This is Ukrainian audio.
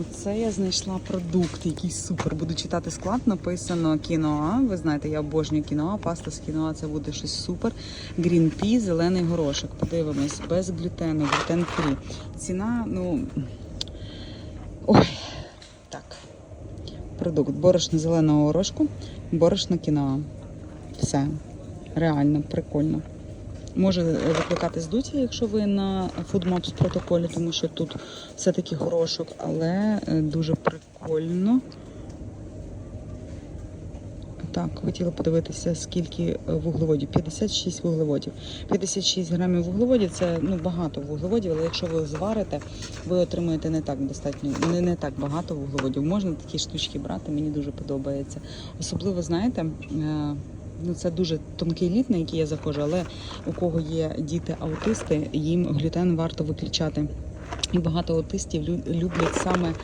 Оце я знайшла продукт, який супер. Буду читати склад. Написано кіноа. Ви знаєте, я обожнюю кіноа. Паста з кіноа це буде щось супер. Pea, зелений горошок. Подивимось, без глютену, глютен фрі. Ціна, ну. Ой, так. Продукт. Борошно зеленого горошку, борошно кіноа. Все. Реально, прикольно. Може викликати здуття, якщо ви на FoodMaps протоколі, тому що тут все-таки горошок, але е, дуже прикольно. Так, хотіла подивитися, скільки е, вуглеводів. 56 вуглеводів. 56 грамів вуглеводів це ну, багато вуглеводів, але якщо ви зварите, ви отримаєте не так достатньо, не, не так багато вуглеводів. Можна такі штучки брати, мені дуже подобається. Особливо, знаєте, е, ну це дуже тонкий лід, на який я заходжу, але у кого є діти-аутисти, їм глютен варто виключати. І багато аутистів лю- люблять саме